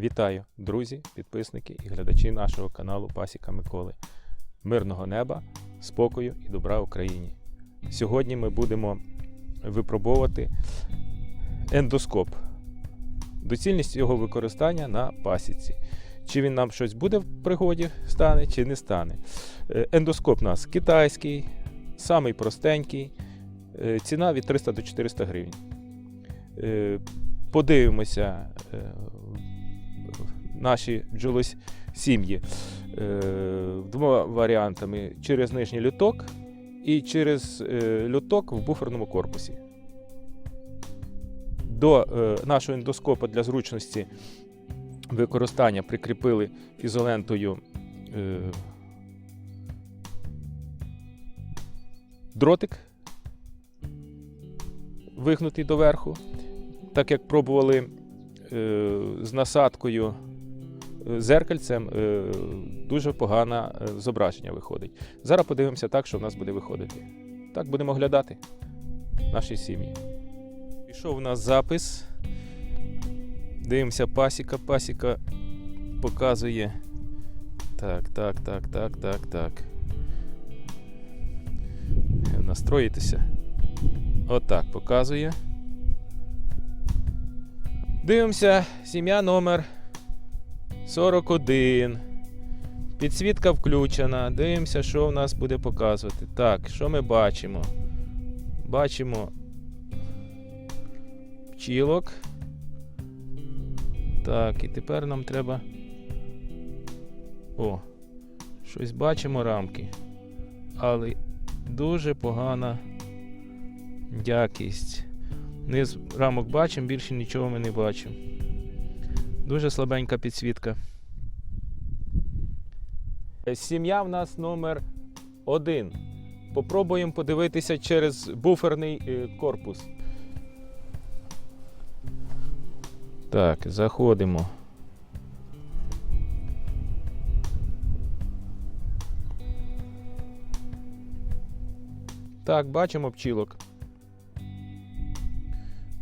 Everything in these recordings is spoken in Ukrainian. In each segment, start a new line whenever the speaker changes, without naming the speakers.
Вітаю, друзі, підписники і глядачі нашого каналу Пасіка Миколи. Мирного неба, спокою і добра Україні. Сьогодні ми будемо випробовувати ендоскоп. Доцільність його використання на пасіці. Чи він нам щось буде в пригоді стане, чи не стане. Е, Ендоскоп у нас китайський, самий простенький, е, ціна від 300 до 400 гривень. Е, Подивимося наші бджолось сім'ї е, двома варіантами: через нижній люток і через е, люток в буферному корпусі. До е, нашого ендоскопа для зручності використання прикріпили ізолентою дротик, вигнутий доверху. Так як пробували з насадкою зеркальцем, е, дуже погане зображення виходить. Зараз подивимося так, що в нас буде виходити. Так будемо глядати наші сім'ї. Пішов у нас запис. Дивимося пасіка. Пасіка показує. Так, так, так, так, так, так. Настроїтися. Отак показує. Дивимося, сім'я номер 41. Підсвітка включена. Дивимося, що в нас буде показувати. Так, що ми бачимо? Бачимо пчілок. Так, і тепер нам треба. О, щось бачимо рамки. Але дуже погана якість. Низ рамок бачимо, більше нічого ми не бачимо. Дуже слабенька підсвітка. Сім'я в нас номер один. Попробуємо подивитися через буферний е, корпус. Так, заходимо. Так, бачимо пчілок.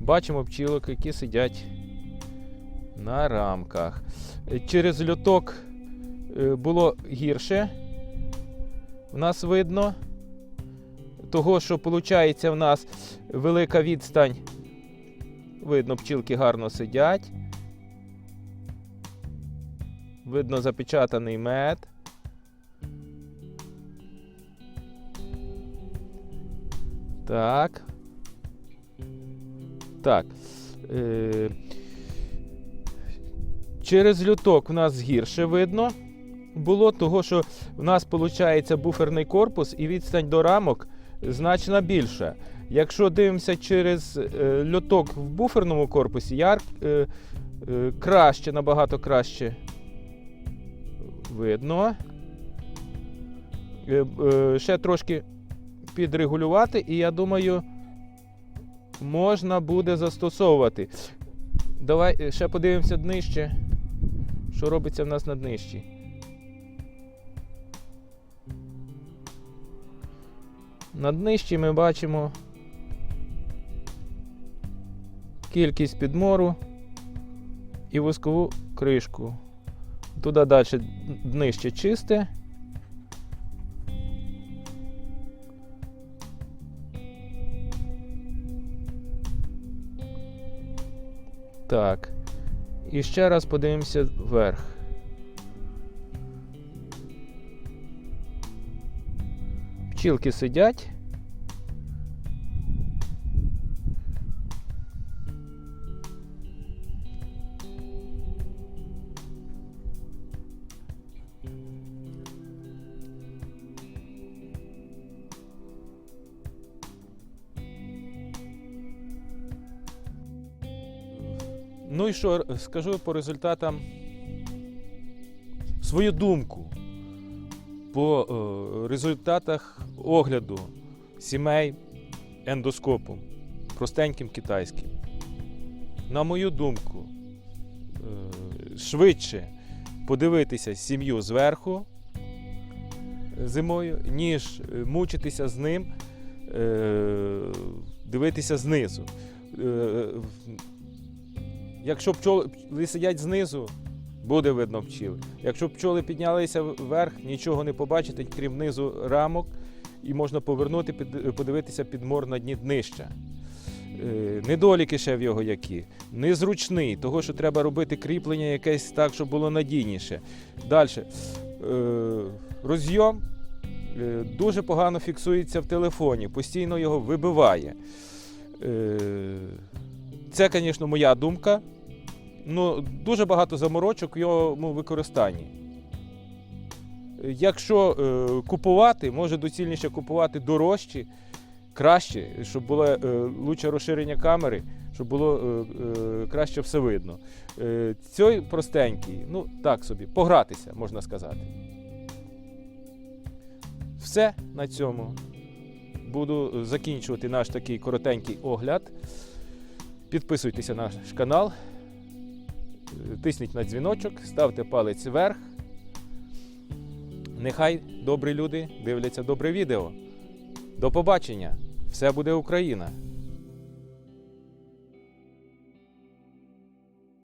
Бачимо пчілок, які сидять на рамках. Через льоток е, було гірше. У нас видно. Того, що виходить, в нас велика відстань. Видно, пчілки гарно сидять. Видно запечатаний мед. Так. Так. Е, через люток в нас гірше видно було, того, що в нас виходить буферний корпус і відстань до рамок значно більша. Якщо дивимося через е, люток в буферному корпусі, яр, е, е, краще, набагато краще видно. Ще трошки підрегулювати, і я думаю можна буде застосовувати. Давай ще подивимося днище. Що робиться в нас на днищі. На днищі ми бачимо кількість підмору і воскову кришку. Туди далі днище чисте. Так. І ще раз подивимося вверх. Пчілки сидять. Ну і що скажу по результатам свою думку по е, результатах огляду сімей ендоскопом, простеньким китайським. На мою думку, е, швидше подивитися сім'ю зверху зимою, ніж е, мучитися з ним, е, дивитися знизу. Е, Якщо пчоли сидять знизу, буде видно пчіл. Якщо пчоли піднялися вверх, нічого не побачите, крім низу рамок, і можна повернути, під, подивитися підмор на дні днища. Е, Недоліки ще в його які. Незручний, того, що треба робити кріплення якесь так, щоб було надійніше. Далі. Розйом е, дуже погано фіксується в телефоні, постійно його вибиває. Е, Це, звісно, моя думка. Ну, дуже багато заморочок в його використанні. Якщо е, купувати, може доцільніше купувати дорожчі, краще, щоб було е, лучше розширення камери, щоб було е, е, краще все видно. Е, цей простенький, ну так собі, погратися, можна сказати. Все на цьому. Буду закінчувати наш такий коротенький огляд. Підписуйтеся на наш канал, тисніть на дзвіночок, ставте палець вверх. Нехай добрі люди дивляться добре відео. До побачення! Все буде Україна!